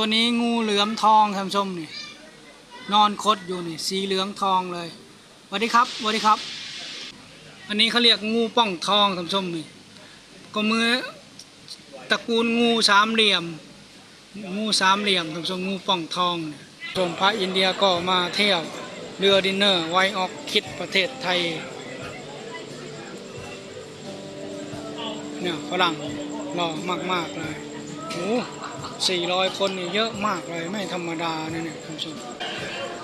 ตัวนี้งูเหลือมทองท่านผู้ชมนี่นอนคดอยู่นี่สีเหลืองทองเลยสวัสดีครับสวัสดีครับ อันนี้เขาเรียกงูป่องทองท่านผู้ชมนี่ก็มือตระกูลงูสามเหลี่ยม งูสามเหลี่ยมท่านผู้ชมงูป่องทองนี่ชมพระอินเดียก็มาเที่ยวเรือดินเนอร์ไวออกคิดประเทศไทยเนี่ยฝรั่งหล่อมากๆเลยโอ้ สี่ร้อยคนนี่เยอะมากเลยไม่ธรรมดานะเนี่ยท่านผู้ชม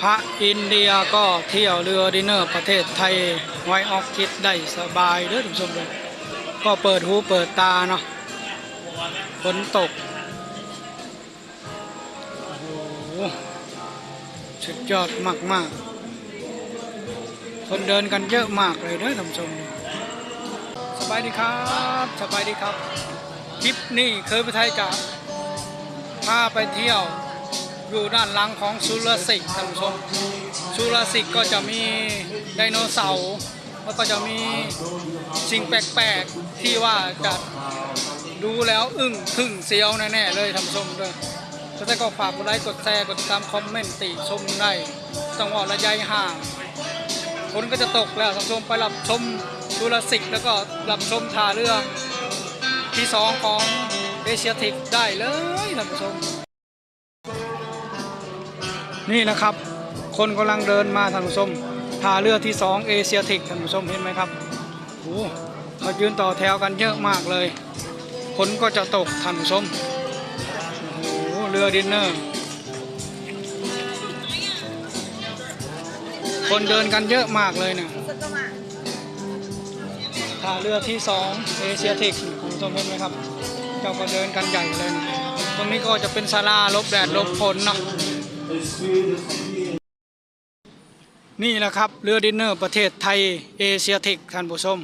พระอินเดียก็เที่ยวเรือดินเนอร์ประเทศไทยไว้ออกคิดได้สบายเด้อท่านผู้ชมเลยก็เปิดหูเปิดตาเนาะฝนตกโอ้โหสุดยอดมากมากคนเดินกันเยอะมากเลยเด้อท่านผู้ชมสบายดีครับสบายดีครับคลิปนี้เคยไปไทยจะ พาไปเที่ยวอยู่ด้านหลังของซูราสิกท่านผู้ชมซูราสิกก็จะมีไดโนเสาร์แล้วก็จะมีสิ่งแปลกๆที่ว่าจะดูแล้วอึ้งทึ่งเสียวแน่ๆเลยท่านผู้ชมด้วยถ้าได้ก็ฝากกดไลค์กดแชร์กดติดตามคอมเมนต์ติชมได้ต้องว่าระยะห่างฝนก็จะตกแล้วท่านผู้ชมไปรับชมดูลสิกแล้วก็รับชมท่าเรือที่สองของ เอเชียทิกได้เลยท่านผู้ชม นี่นะครับ คนกำลังเดินมาท่านผู้ชมท่าเรือที่สองเอเชียทิกท่านผู้ชมเห็นไหมครับโอ้เขายืนต่อแถวกันเยอะมากเลยฝนก็จะตกท่านผู้ชมโอ้โหเรือดินเนอร์ คนเดินกันเยอะมากเลยเนี่ยท่าเรือที่สองเอเชียทิกคุณผู้ชมเห็นไหมครับ เจ้าก็เดินกันใหญ่เลยนะตรงนี้ก็จะเป็นศาลาลบแดดลบฝนเนาะนี่แหละครับเรือดินเนอร์ประเทศไทยเอเชียทิกท่านผู้ชม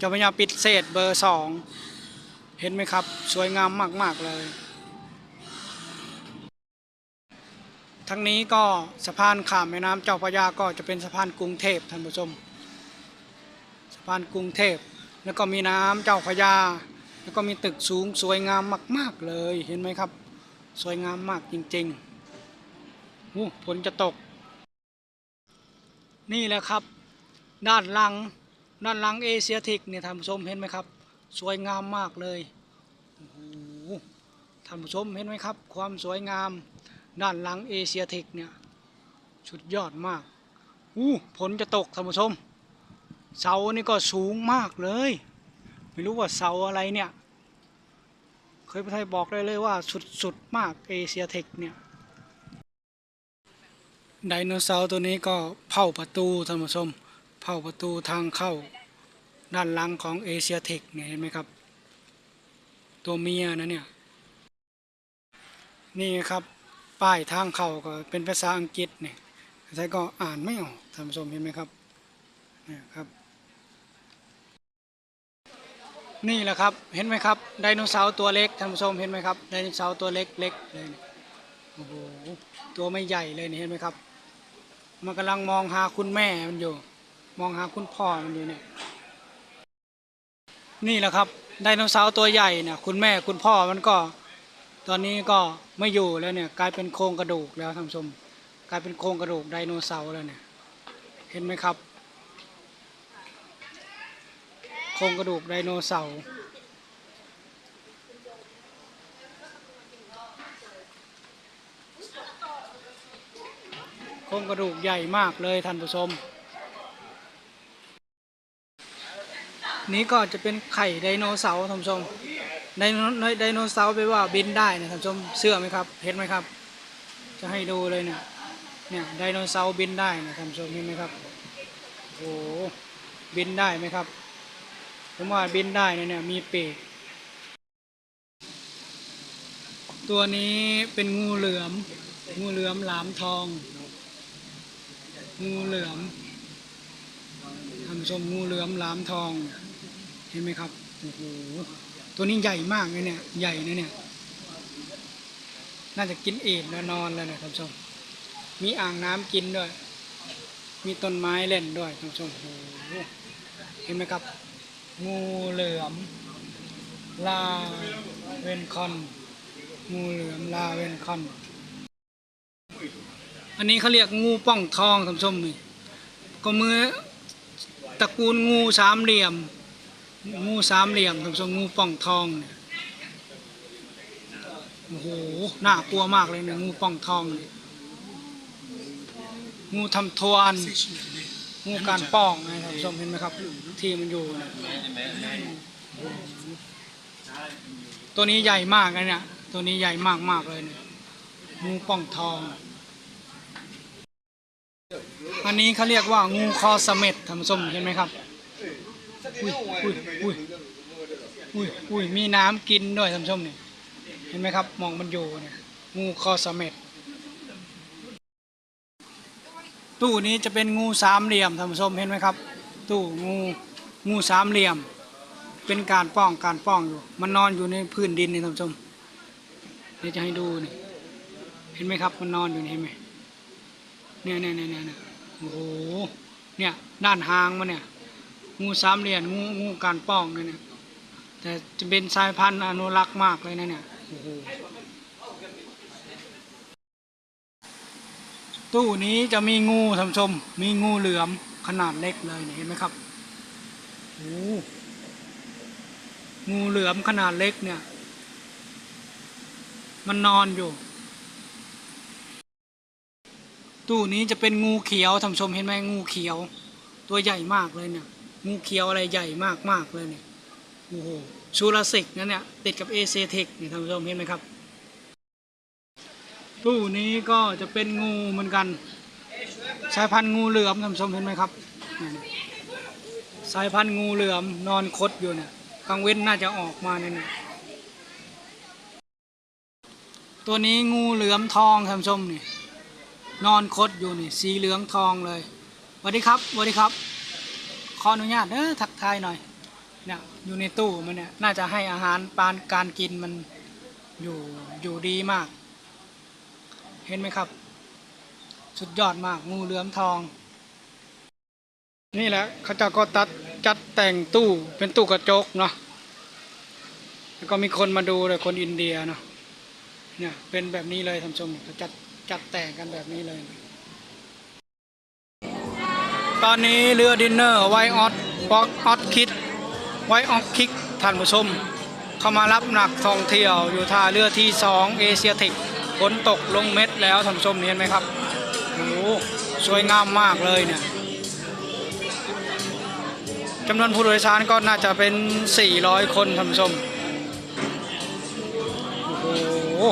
จ้าพระยาปิดเศษเบอร์สองเห็นไหมครับ สวยงามมาก ๆ เลย ทั้งนี้ก็สะพานข้ามแม่น้ำเจ้าพระยาก็จะเป็นสะพานกรุงเทพท่านผู้ชม สะพานกรุงเทพแล้วก็มีน้ำเจ้าพระยา แล้วก็มีตึกสูงสวยงามมาก ๆ เลยเห็นไหมครับ สวยงามมากจริงๆอู้ฝนจะตก นี่แหละครับ ด้านหลัง ด้านหลังเอเชียทิกเนี่ยท่านผู้ชมเห็นไหมครับ สวยงามมากเลยโอ้โหท่านผู้ชมเห็นไหมครับ ความสวยงาม ด้านหลังเอเชียเทคเนี่ยสุดยอดมากอู้ฝนจะตกท่านผู้ชมเสานี่ก็สูงมากเลย ไม่รู้ว่าเสาอะไรเนี่ย เคยพระไทยบอกได้เลยว่าสุดๆมากเอเชียเทคเนี่ยไดโนเสาร์ตัวนี้ก็เผาประตูท่านผู้ชมเผาประตูทางเข้าด้านหลังของเอเชียเทคเนี่ยเห็นไหมครับ ตัวเมียนะเนี่ย นี่ครับป้ายทางเข้าก็เป็นภาษาอังกฤษเนี่ยใช้ก็อ่านไม่ออกท่านผู้ชมเห็นไหมครับเนี่ยครับ นี่แหละครับ เห็นไหมครับ ไดโนเสาร์ตัวเล็ก ท่านผู้ชมเห็นไหมครับ ไดโนเสาร์ตัวเล็กเล็กเลย โอ้โห ตัวไม่ใหญ่เลยเนี่เห็นไหมครับ มันกำลังมองหาคุณแม่มันอยู่ มองหาคุณพ่อมันอยู่เนี่ย นี่แหละครับ ไดโนเสาร์ตัวใหญ่เนี่ย คุณแม่คุณพ่อมันก็ ตอนนี้ก็ไม่อยู่แล้วเนี่ย กลายเป็นโครงกระดูกแล้วท่านผู้ชม กลายเป็นโครงกระดูกไดโนเสาร์แล้วเนี่ย เห็นไหมครับ โครงกระดูกไดโนเสาร์โครงกระดูกใหญ่มากเลยท่านผู้ชม นี้ก็จะเป็นไข่ไดโนเสาร์ท่านผู้ชมไดโนไดโนเสาร์ไปว่าบินได้นะท่านผู้ชมเชื่อไหมครับเห็นไหมครับ จะให้ดูเลยเนี่ยเนี่ยไดโนเสาร์บินได้นะท่านผู้ชมเห็นไหมครับโอ้บินได้ไหมครับ ผมว่าบินได้นะเนี่ยมีปีก ตัวนี้เป็นงูเหลือม งูเหลือมหลามทอง งูเหลือมท่านชมงูเหลือมหลามทอง เห็นไหมครับ โอ้โห ตัวนี้ใหญ่มากเลยเนี่ย ใหญ่นะเนี่ย น่าจะกินเอ็ดแล้วนอนแล้วเนี่ยท่านผู้ชม มีอ่างน้ำกินด้วย มีต้นไม้เล่นด้วยท่านผู้ชม โอ้โห เห็นไหมครับ งูเหลือม ลาเวนคอน งูเหลือมลาเวนคอน อันนี้เขาเรียกงูป้องทองท่านผู้ชมนี่ก็มือตระกูลงูสามเหลี่ยม งูสามเหลี่ยมท่านผู้ชมงูป้องทองเนี่ยโอ้โห น่ากลัวมากเลยเนี่ยงูป้องทองเนี่ยงูทำทวน งูการป้องนะท่านผู้ชมเห็นไหมครับที่มันอยู่เนี่ยตัวนี้ใหญ่มากนะเนี่ยตัวนี้ใหญ่มากมากเลยเนี่ยงูป้องทอง อันนี้เขาเรียกว่างูคอสเม็ดท่านผู้ชมเห็นไหมครับอุ้ยอุ้ยอุ้ยอุ้ยอุ้ยมีน้ำกินด้วยท่านผู้ชมเนี่ยเห็นไหมครับมองมันอยู่เนี่ยงูคอสเม็ดตู้นี้จะเป็นงูสามเหลี่ยมท่านผู้ชมเห็นไหมครับ ตู้งูงูสามเหลี่ยม เป็นการป้องการป้องอยู่ มันนอนอยู่ในพื้นดินนี่ท่านผู้ชมเดี๋ยวจะให้ดูนี่เห็นไหมครับมันนอนอยู่นี่เห็นไหมเนี่ยเนี่ยเนี่ยเนี่ยโอ้โหเนี่ยด้านหางมันเนี่ยงูสามเหลี่ยมงูงูการป้องเนี่ย แต่จะเป็นสายพันธุ์อนุรักษ์มากเลยนะเนี่ยโอ้โหตู้นี้จะมีงูท่านผู้ชม มีงูเหลือม นาดเล็กเลยเนี่ยเห็นไหมครับโอ้งูเหลือมขนาดเล็กเนี่ย มันนอนอยู่ ตู้นี้จะเป็นงูเขียวท่านผู้ชมเห็นไหมงูเขียว ตัวใหญ่มากเลยเนี่ย งูเขียวอะไรใหญ่มากมากๆเลยเนี่ยโอ้โหชูราสิกนั่นเนี่ยติดกับเอเซเทคเนี่ยท่านผู้ชมเห็นไหมครับ ตู้นี้ก็จะเป็นงูเหมือนกัน สายพันธุ์งูเหลือมท่านผู้ชมเห็นไหมครับ สายพันธุ์งูเหลือมนอนคดอยู่เนี่ยกลางเว้นน่าจะออกมาเนี่ยตัวนี้งูเหลือมทองท่านผู้ชมนี่นอนคดอยู่นี่สีเหลืองทองเลยสวัสดีครับสวัสดีครับขออนุญาตเด้อทักทายหน่อยเนี่ยอยู่ในตู้มันเนี่ยน่าจะให้อาหารปานการกินมันอยู่อยู่ดีมาก เห็นไหมครับ สุดยอดมากงูเหลือมทอง นี่แหละเขาจะก็ตัดจัดแต่งตู้เป็นตู้กระจกเนาะแล้วก็มีคนมาดูเลยคนอินเดียเนาะเนี่ยเป็นแบบนี้เลยท่านชมเขาจัดจัดแต่งกันแบบนี้เลย ตอนนี้เรือดินเนอร์ไวออตบ็อกออตคิดไวออตคิกท่านผู้ชมเข้ามารับหนักท่องเที่ยวอยู่ท่าเรือที่สองเอเชียทิกฝนตกลงเม็ดแล้วท่านผู้ชมเห็นไหมครับ อ้สวยงามมากเลยเนี่ยจำนวนผู้โดยสารก็น่าจะเป็น 400 คนท่านผู้ชมโอ้โห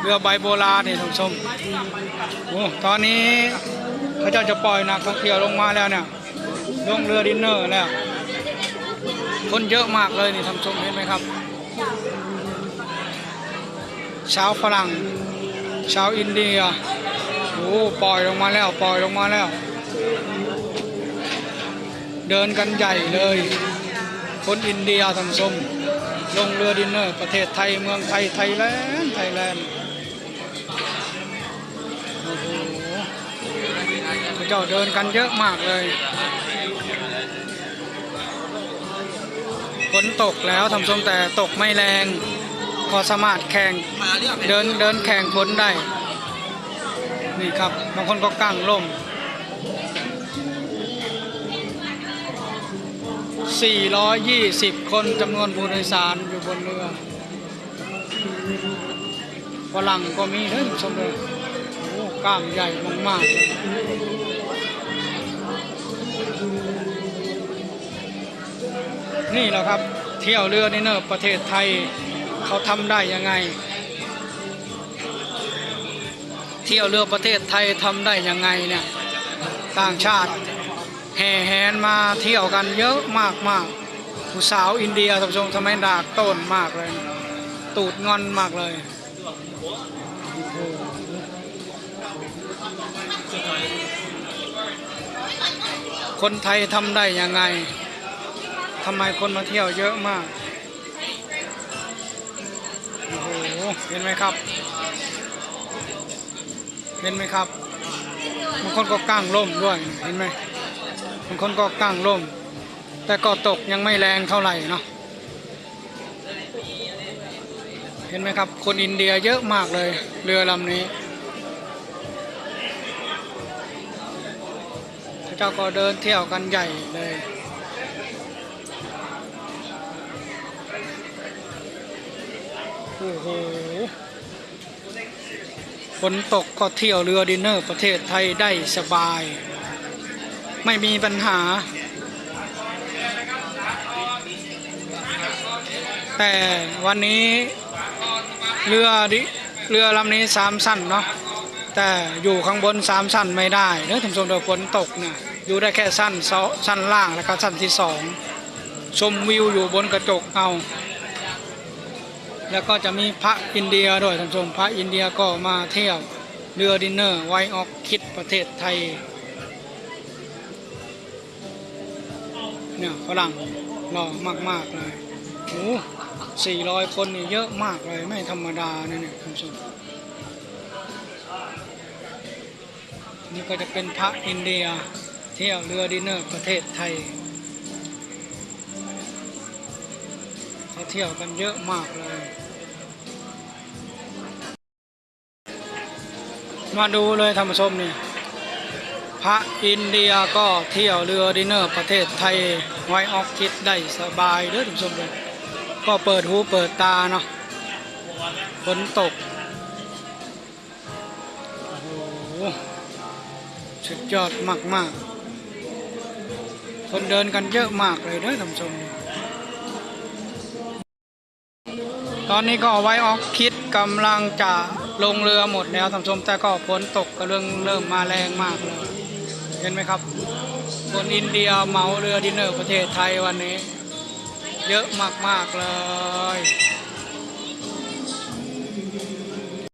เรือใบโบราณนี่ท่านผู้ชมโอ้ตอนนี้เขาเจ้าจะปล่อยนักท่องเที่ยวลงมาแล้วเนี่ยลงเรือดินเนอร์แล้ว คนเยอะมากเลยนี่ท่านผู้ชมเห็นไหมครับ ชาวฝรั่ง ชาวอินเดียโอ้ปล่อยลงมาแล้วปล่อยลงมาแล้ว เดินกันใหญ่เลย คนอินเดียท่านผู้ชมลงเรือดินเนอร์ ประเทศไทยเมืองไทยไทยแลนด์ไทยแลนด์โอ้โหเขาเจ้าเดินกันเยอะมากเลยฝนตกแล้วทำทรงแต่ตกไม่แรง ก็สามารถแข่งเดินเดินแข่งฝนได้ นี่ครับบางคนก็กั้งล่ม420 คนจำนวนผู้โดยสารอยู่บนเรือฝรั่งก็มีเด้อชมเลยโอ้กล้ามใหญ่มากๆนี่แหละครับ เที่ยวเรือในเนอะประเทศไทย เขาทำได้ยังไง เที่ยวเรือประเทศไทยทำได้ยังไงเนี่ยต่างชาติแห่แหนมาเที่ยวกันเยอะมากมากผู้สาวอินเดียท่านผู้ชมทำไมดากต้นมากเลย ตูดงอนมากเลยคนไทยทำได้ยังไงทำไมคนมาเที่ยวเยอะมาก โอ้โหเห็นไหมครับ เห็นไหมครับบางคนก็ก้างล่มด้วยเห็นไหมบางคนก็กางร่ม แต่ก็ตกยังไม่แรงเท่าไหร่เนาะห็นไหมครับ คนอินเดียเยอะมากเลยเรือลำนี้พระเจ้าก็เดินเที่ยวกันใหญ่เลย อ้โหฝนตกก็เที่ยวเรือดินเนอร์ประเทศไทยได้สบาย ไม่มีปัญหา แต่วันนี้เรือดิเรือลำนี้สามสั้นเนาะแต่อยู่ข้างบนสามสั้นไม่ได้เนื่องจากฝนฝนตกเนี่ยอยู่ได้แค่สั้นสั้นล่างแล้วก็สั้นที่สองชมวิวอยู่บนกระจกเอา แล้วก็จะมีพระอินเดียด้วยท่านผู้ชมพระอินเดียก็มาเที่ยวเรือดินเนอร์ไวออกคิดประเทศไทยเนี่ยฝรั่งหล่อมากๆเลยโอ้สี่ร้อยคนนี่เยอะมากเลยไม่ธรรมดานะเนี่ยท่านผู้ชมนี่ก็จะเป็นพระอินเดียเที่ยวเรือดินเนอร์ประเทศไทย เที่ยวกันเยอะมากเลย มาดูเลยท่านผู้ชมนี่พระอินเดียก็เที่ยวเรือดินเนอร์ประเทศไทยไว้ออกคิดได้สบายเด้อท่านผู้ชมเลยก็เปิดหูเปิดตาเนาะฝนตกโอ้โหสุดยอดมากๆ คนเดินกันเยอะมากเลยเด้อท่านผู้ชม อนนี้ก็ไว้ออกคิดกำลังจะลงเรือหมดแล้วท่านผู้ชม แต่ก็ฝนตกก็เรื่องเริ่มมาแรงมากเลยเห็นไหมครับ คนอินเดียเหมาเรือดินเนอร์ประเทศไทยวันนี้ เยอะมากๆเลย